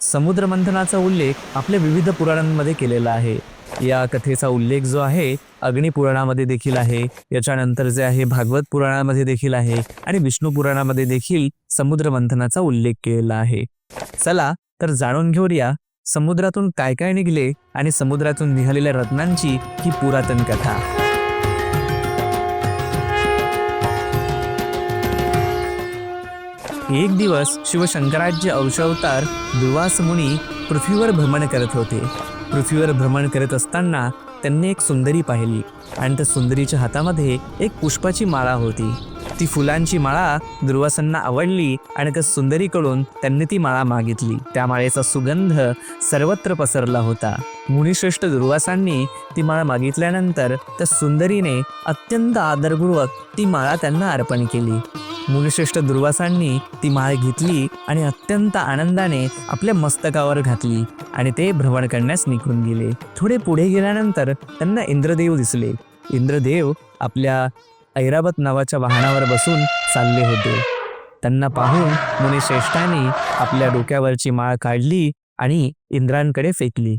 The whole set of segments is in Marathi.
समुद्रमंथनाचा उल्लेख आपल्या विविध पुराणांमध्ये केलेला आहे. या कथेचा उल्लेख जो आहे अग्निपुराणामध्ये देखील आहे. याच्यानंतर जे आहे भागवत पुराणामध्ये देखील आहे आणि विष्णू पुराणामध्ये देखील समुद्र मंथनाचा उल्लेख केलेला आहे. चला तर जाणून घेऊया समुद्रातून काय काय निघले आणि समुद्रातून निघालेल्या रत्नांची ही पुरातन कथा. एक दिवस शिवशंकराचे अंशावतार दुर्वास मुनी पृथ्वीवर भ्रमण करत होते. पृथ्वीवर भ्रमण करत असताना त्यांनी एक सुंदरी पाहिली आणि त्या सुंदरीच्या हातामध्ये एक पुष्पाची माळा होती. ती फुलांची माळा दुर्वासांना आवडली आणि त्या सुंदरीकडून त्यांनी ती माळा मागितली. त्या माळेचा सुगंध सर्वत्र पसरला होता. मुनिश्रेष्ठ दुर्वासांनी ती माळा मागितल्यानंतर त्या सुंदरीने अत्यंत आदरपूर्वक ती माळा त्यांना अर्पण केली. मुनिश्रेष्ठ दुर्वासांनी ती माळ घेतली आणि अत्यंत आनंदाने आपल्या मस्तकावर घातली आणि ते भ्रमण करण्यास निघून गेले. थोडे पुढे गेल्यानंतर त्यांना इंद्रदेव दिसले. इंद्रदेव आपल्या ऐरावत नावाच्या वाहनावर बसून चालले होते. त्यांना पाहून मुनिश्रेष्ठांनी आपल्या डोक्यावरची माळ काढली आणि इंद्रांकडे फेकली.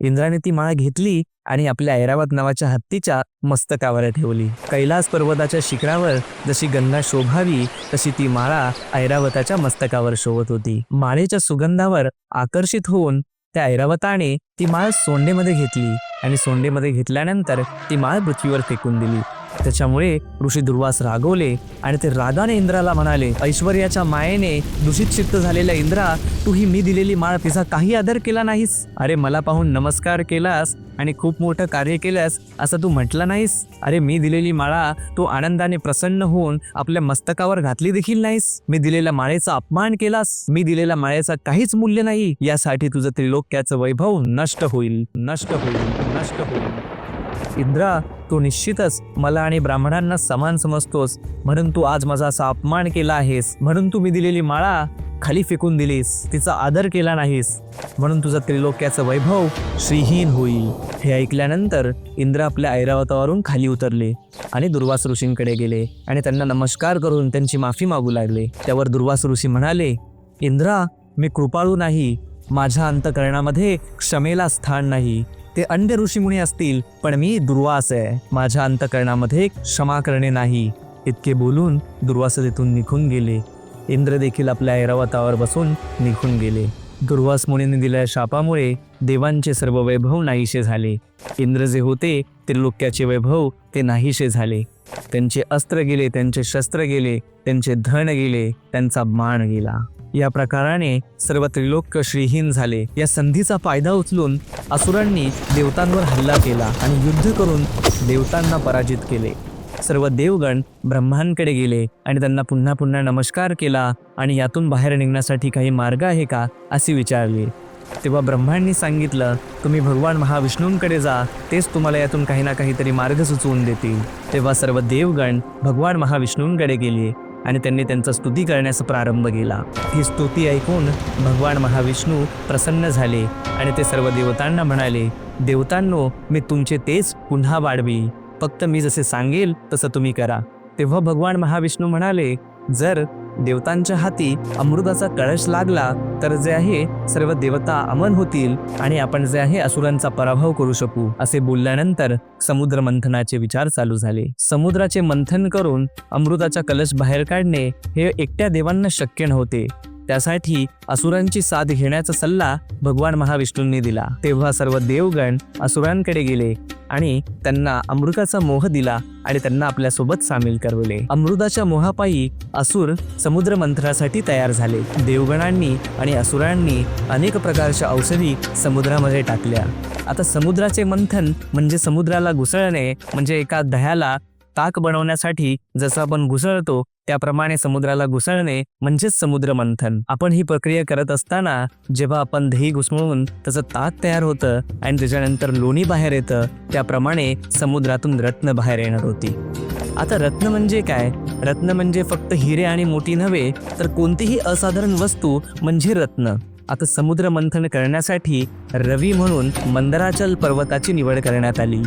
इंद्राने ती माळ घेतली आणि आपल्या ऐरावत नावाच्या हत्तीच्या मस्तकावर ठेवली. कैलास पर्वताच्या शिखरावर जशी गंगा शोभावी तशी ती माळा ऐरावताच्या मस्तकावर शोभत होती. माळेच्या सुगंधावर आकर्षित होऊन त्या ऐरावताने ती माळ सोंडेमध्ये घेतली आणि सोंडेमध्ये घेतल्यानंतर ती माळ पृथ्वीवर फेकून दिली. त्याच्यामुळे ऋषी दुर्वास रागवले आणि ते रागाने इंद्राला म्हणाले ऐश्वर्याच्या मायेने दूषित चित्त झालेल्या इंद्रा तू ही मी दिलेली माळ तिचा काही आदर केला नाहीस? अरे मला पाहून नमस्कार केलास आणि खूप मोठं कार्य केलंस असं तू म्हटलं नाहीस? अरे मी दिलेली माळा तू आनंदाने प्रसन्न होऊन आपल्या मस्तकावर घातली देखील नाहीस? मी दिलेल्या माळेचा अपमान केलास? मी दिलेल्या माळेचा काहीच मूल्य नाही? यासाठी तुझं त्रिलोक्याचं वैभव नष्ट होईल नष्ट होईल नष्ट होईल. इंद्रा तू निश्चितच मला आणि ब्राह्मणांना समान समजतोस म्हणून तू आज माझा असा अपमान केला आहेस म्हणून तू मी दिलेली माळा खाली फेकून दिलीस तिचा आदर केला नाहीस म्हणून तुझं त्रिलोक्याचं वैभव श्रीहीन होईल. हे ऐकल्यानंतर इंद्र आपल्या ऐरावतावरून खाली उतरले आणि दुर्वास ऋषींकडे गेले आणि त्यांना नमस्कार करून त्यांची माफी मागू लागले. त्यावर दुर्वास ऋषी म्हणाले इंद्रा मी कृपाळू नाही. माझ्या अंतकरणामध्ये क्षमेला स्थान नाही. ते अंड ऋषीमुनी असतील पण मी दुर्वास आहे. माझ्या अंतकरणामध्ये क्षमा करणे नाही. इतके बोलून दुर्वास तिथून निघून गेले. इंद्र देखील आपल्या ऐरावतावर बसून निघून गेले. दुर्वास मुनीने दिलेल्या शापामुळे देवांचे सर्व वैभव नाहीशे झाले. इंद्र जे होते त्रिलोक्याचे वैभव ते नाहीशे झाले. त्यांचे अस्त्र गेले त्यांचे शस्त्र गेले त्यांचे धन गेले त्यांचा मान गेला. या प्रकाराने सर्व त्रिलोक श्रीहीन झाले. या संधीचा फायदा उचलून असुरांनी देवतांवर हल्ला केला आणि युद्ध करून देवतांना पराजित केले. सर्व देवगण ब्रह्मांकडे गेले आणि त्यांना पुन्हा पुन्हा नमस्कार केला आणि यातून बाहेर निघण्यासाठी काही मार्ग आहे का असे विचारले. तेव्हा ब्रह्मांनी सांगितलं तुम्ही भगवान महाविष्णूंकडे जा तेच तुम्हाला यातून काही ना काहीतरी मार्ग सुचवून देतील. तेव्हा सर्व देवगण भगवान महाविष्णूंकडे गेले. आणि त्यांनी त्यांचा स्तुती करण्यास प्रारंभ केला. ही स्तुती ऐकून भगवान महाविष्णू प्रसन्न झाले आणि ते सर्व देवतांना म्हणाले देवतांनो मी तुमचे तेच पुन्हा वाढवी. फक्त मी जसे सांगेल तसं तुम्ही करा. तेव्हा भगवान महाविष्णू म्हणाले जर देवतांच्या हाती अमृताचा कळश लागला तर जे आहे सर्व देवता अमन होतील आणि आपण जे आहे असुरांचा पराभव करू शकू असे बोलल्यानंतर समुद्र मंथनाचे विचार चालू झाले. समुद्राचे मंथन करून अमृताचा कलश बाहेर काढणे हे एकट्या देवांना शक्य नव्हते. त्यासाठी असुरांची साथ घेण्याचा सल्ला भगवान महाविष्णूंनी दिला. तेव्हा सर्व देवगण असुरांकडे गेले आणि त्यांना अमृताचा मोह दिला आणि त्यांना आपल्यासोबत सामील करवले. अमृताच्या मोहापायी असुर समुद्र मंत्रासाठी तयार झाले. देवगणांनी आणि असुरांनी अनेक प्रकारच्या औषधी समुद्रामध्ये टाकल्या. आता समुद्राचे मंथन म्हणजे समुद्राला घुसळणे म्हणजे एका दह्याला ताक बनवण्यासाठी जसं आपण घुसळतो त्याप्रमाणे समुद्राला घुसळणे म्हणजेच समुद्र मंथन. आपण ही प्रक्रिया करत असताना जेव्हा आपण दही घुसमळून त्याचं ताक तयार होतं आणि त्याच्यानंतर लोणी बाहेर येतं त्याप्रमाणे समुद्रातून रत्न बाहेर येणार होती. आता रत्न म्हणजे काय? रत्न म्हणजे फक्त हिरे आणि मोती नव्हे तर कोणतीही असाधारण वस्तू म्हणजे रत्न. आता समुद्र मंथन करण्यासाठी रवी म्हणून मंदराचल पर्वताची निवड करण्यात आली.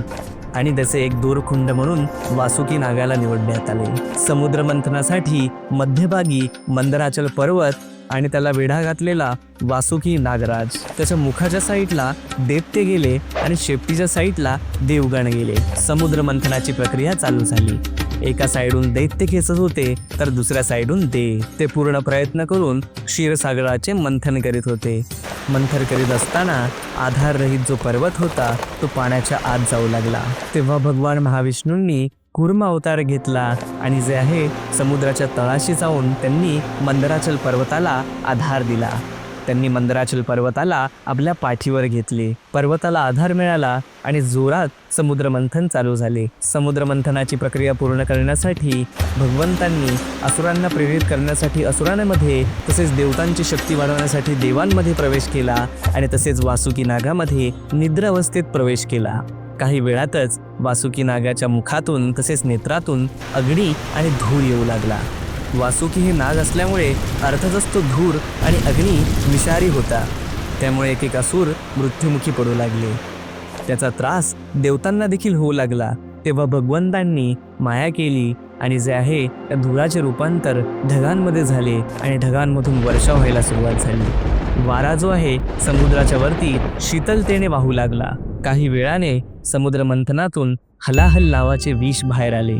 आणि त्याचे एक दोरखुंड म्हणून वासुकी नागाला निवडण्यात आले. समुद्र मंथनासाठी मध्यभागी मंदराचल पर्वत आणि त्याला वेढा घातलेला वासुकी नागराज. त्याच्या मुखाच्या साईडला देवते गेले आणि शेपटीच्या साईडला देवगण गेले. समुद्र मंथनाची प्रक्रिया चालू झाली. एका साईडून दैत्य खेचत होते तर दुसऱ्या साईडून दे ते पूर्ण प्रयत्न करून क्षीरसागराचे मंथन करीत होते. मंथन करीत असताना आधाररहित जो पर्वत होता तो पाण्याच्या आत जाऊ लागला. तेव्हा भगवान महाविष्णूंनी कुर्म अवतार घेतला आणि जे आहे समुद्राच्या तळाशी जाऊन त्यांनी मंदराचल पर्वताला आधार दिला. त्यांनी मंदराचल पर्वताला आपल्या पाठीवर घेतले. पर्वताला आधार मिळाला आणि जोरात समुद्रमंथन चालू झाले. समुद्रमंथनाची प्रक्रिया पूर्ण करण्यासाठी भगवंतांनी असुरांना प्रेरित करण्यासाठी असुरांमध्ये तसेच देवतांची शक्ती वाढवण्यासाठी देवांमध्ये प्रवेश केला आणि तसेच वासुकी नागामध्ये निद्रावस्थेत प्रवेश केला. काही वेळातच वासुकी नागाच्या मुखातून तसेच नेत्रातून अग्नी आणि धूर येऊ लागला. वासुकी हे नाग असल्यामुळे अर्थातच तो धूर आणि अग्नी विषारी होता. त्यामुळे एकेका एक मृत्युमुखी पडू लागले. त्याचा त्रास देवतांना देखील होऊ लागला. तेव्हा भगवंतांनी माया केली आणि जे आहे त्या धुराचे रूपांतर ढगांमध्ये झाले आणि ढगांमधून वर्षा व्हायला सुरुवात झाली. वारा जो आहे समुद्राच्या वरती शीतलतेने वाहू लागला. काही वेळाने समुद्र मंथनातून हलाहल नावाचे विष बाहेर आले.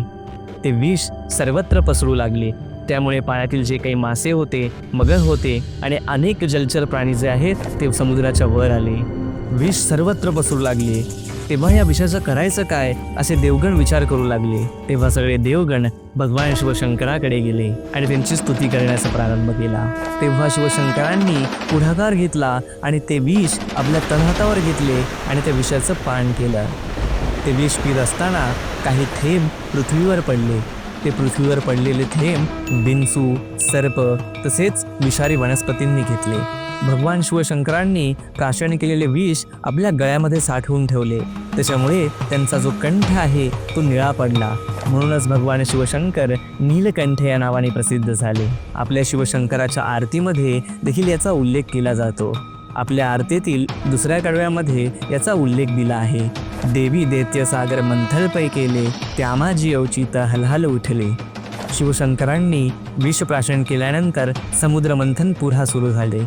ते विष सर्वत्र पसरू लागले. त्यामुळे पाण्यातील जे काही मासे होते मगर होते आणि अनेक जलचर प्राणी जे आहेत ते समुद्राच्या वर आले. विष सर्वत्र पसरू लागले. तेव्हा या विषाचं करायचं काय असे देवगण विचार करू लागले. तेव्हा सगळे देवगण भगवान शिवशंकराकडे गेले आणि त्यांची स्तुती करण्याचा प्रारंभ केला. तेव्हा शिवशंकरांनी पुढाकार घेतला आणि ते विष आपल्या तळहातावर घेतले आणि त्या विषाचं पान केलं. ते विष पीत असताना काही थेंब पृथ्वीवर पडले. ते पृथ्वीवर पडलेले थेंब बिनसू सर्प तसेच विषारी वनस्पतींनी घेतले. भगवान शिवशंकरांनी प्राशन केलेले विष आपल्या गळ्यामध्ये साठवून ठेवले. त्याच्यामुळे त्यांचा जो कंठ आहे तो निळा पडला. म्हणूनच भगवान शिवशंकर नीलकंठ या नावाने प्रसिद्ध झाले. आपल्या शिवशंकराच्या आरतीमध्ये देखील याचा उल्लेख केला जातो. आपल्या आरतीतील दुसऱ्या कडव्यामध्ये याचा उल्लेख दिला आहे. देवी दैत्य सागर मंथल पै केले त्यामाजी अवचित हलहल उठले. शिवशंकरांनी विषप्राशन केल्यानंतर समुद्रमंथन पुन्हा सुरू झाले.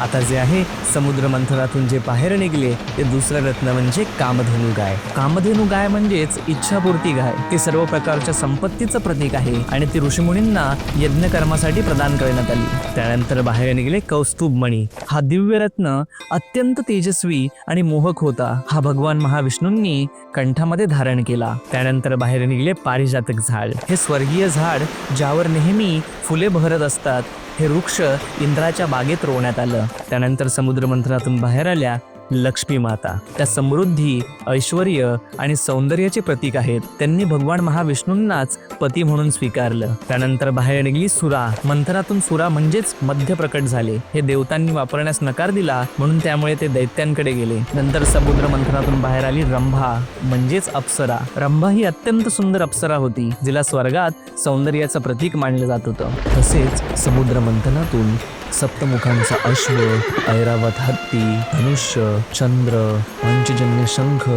आता जे आहे समुद्र मंथनातून जे बाहेर निघले ते दुसरं रत्न म्हणजे कामधेनू गाय. कामधेनू गाय म्हणजेच इच्छापूर्ती गाय. ते सर्व प्रकारच्या संपत्तीचं प्रतीक आहे आणि ती ऋषीमुनींना यज्ञकर्मासाठी प्रदान करण्यात आली. त्यानंतर बाहेर निघले कौस्तुभ मणी हा दिव्य रत्न अत्यंत तेजस्वी आणि मोहक होता. हा भगवान महाविष्णूंनी कंठामध्ये धारण केला. त्यानंतर बाहेर निघले पारिजातक झाड. हे स्वर्गीय झाड ज्यावर नेहमी फुले बहरत असतात हे वृक्ष इंद्राच्या बागेत रोवण्यात आलं. त्यानंतर समुद्र मंथनातून बाहेर आल्या. लक्ष्मी माता. त्या समृद्धी ऐश्वर आणि सौंदर्याचे प्रतीक आहेत. त्यांनी भगवान महाविष्णूंनाच पती म्हणून स्वीकारलं. त्यानंतर बाहेर निघली सुरा. मंथनातून सुरा म्हणजेच मध्य प्रकट झाले. हे देवतांनी वापरण्यास नकार दिला म्हणून त्यामुळे ते दैत्यांकडे गेले. नंतर समुद्र मंथनातून बाहेर आली रंभा म्हणजेच अप्सरा. रंभा ही अत्यंत सुंदर अप्सरा होती जिला स्वर्गात सौंदर्याचं प्रतीक मानलं जात होतं. तसेच समुद्र मंथनातून सप्तमुखांचा अश्व ऐरावत हत्ती धनुष्य चंद्र पंचजन्य शंख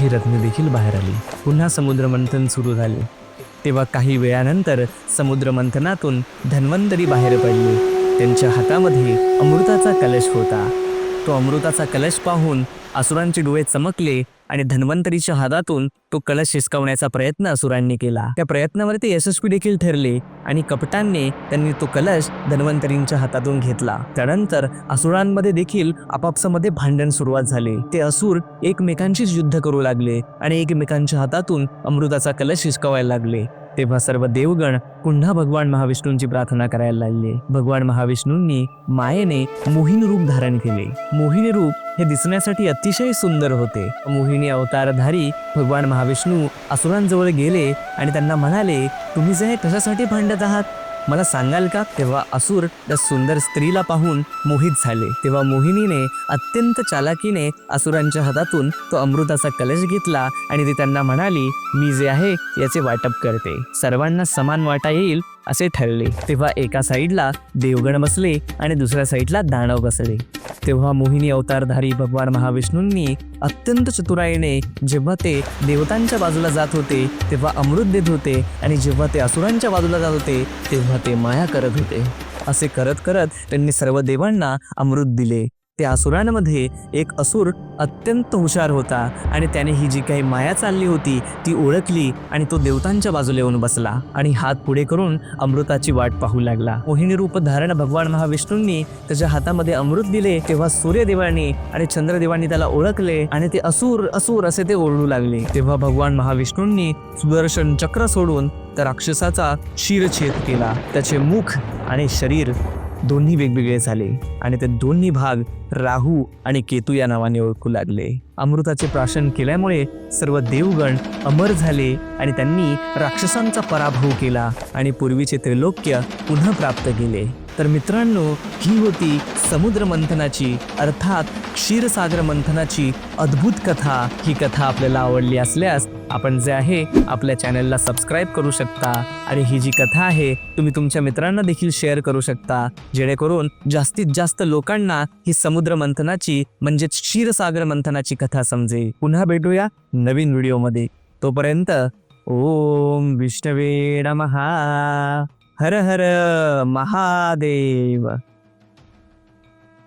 ही रत्ने देखील बाहेर आली. पुन्हा समुद्रमंथन सुरू झाले. तेव्हा काही वेळानंतर समुद्रमंथनातून धन्वंतरी बाहेर पडली. त्यांच्या हातामध्ये अमृताचा कलश होता. तो अमृताचा कलश पाहून असुरांचे डोळे चमकले आणि धन्वंतरीच्या हातातून तो कलश हिसकावण्याचा प्रयत्न असुरांनी केला. त्या प्रयत्नावर ते यशस्वी देखील ठरले आणि कपटांनी त्यांनी तो कलश धन्वंतरींच्या हातातून घेतला. त्यानंतर असुरांमध्ये देखील आपापसामध्ये भांडण सुरुवात झाले. ते असुर एकमेकांशीच युद्ध करू लागले आणि एकमेकांच्या हातातून अमृताचा कलश हिसकावायला लागले. तेव्हा सर्व देवगण पुन्हा भगवान महाविष्णूंची प्रार्थना करायला लागले. भगवान महाविष्णूंनी मायेने मोहिनी रूप धारण केले. मोहिनी रूप हे दिसण्यासाठी अतिशय सुंदर होते. मोहिनी अवतारधारी भगवान महाविष्णू असुरांजवळ गेले आणि त्यांना म्हणाले तुम्ही जे कशासाठी भांडत आहात मला सांगाल का? तेव्हा असुर त्या सुंदर स्त्रीला पाहून मोहित झाले. तेव्हा मोहिनीने अत्यंत चालाकीने असुरांच्या हातातून तो अमृताचा कलश घेतला आणि ती त्यांना म्हणाली मी जे आहे याचे वाटप करते. सर्वांना समान वाटा येईल असे ठरले. तेव्हा एका साईडला देवगण बसले आणि दुसऱ्या साईडला दानव बसले. तेव्हा मोहिनी अवतारधारी भगवान महाविष्णूंनी अत्यंत चतुराईने जेव्हा ते देवतांच्या बाजूला जात होते तेव्हा अमृत देत होते आणि जेव्हा ते असुरांच्या बाजूला जात होते तेव्हा ते माया करत होते. असे करत करत त्यांनी सर्व देवांना अमृत दिले. त्या असुरांमध्ये एक असुर अत्यंत हुशार होता आणि त्याने ही जी काही माया चालली होती ती ओळखली आणि तो देवतांच्या बाजूला येऊन बसला आणि हात पुढे करून अमृताची वाट पाहू लागला. मोहिनी रूप धारण भगवान महाविष्णूंनी त्याच्या हातामध्ये अमृत दिले तेव्हा सूर्यदेवांनी आणि चंद्रदेवांनी त्याला ओळखले आणि ते असुर असुर असे ते ओरडू लागले. तेव्हा भगवान महाविष्णूंनी सुदर्शन चक्र सोडून त्या राक्षसाचा शिरछेद केला. त्याचे मुख आणि शरीर दोन्ही वेगवेगळे झाले आणि ते दोन्ही भाग राहू आणि केतू या नावाने ओळखू लागले. अमृताचे प्राशन केल्यामुळे सर्व देवगण अमर झाले आणि त्यांनी राक्षसांचा पराभव केला आणि पूर्वीचे त्रैलोक्य पुन्हा प्राप्त केले. तर मित्रांनो ही होती समुद्र मंथनाची अर्थात क्षीरसागर मंथनाची अद्भुत कथा. ही कथा आपल्याला आवडली असल्यास आपण जे आहे आपल्या चॅनलला सबस्क्राईब करू शकता. आणि ही जी कथा आहे तुम्ही तुमच्या मित्रांना देखील शेअर करू शकता. जेणेकरून जास्तीत जास्त लोकांना ही समुद्र मंथनाची म्हणजेच क्षीरसागर मंथनाची कथा समजेल. पुन्हा भेटूया नवीन व्हिडिओमध्ये. तोपर्यंत ओम विष्णवे नमहा हर हर महादेव।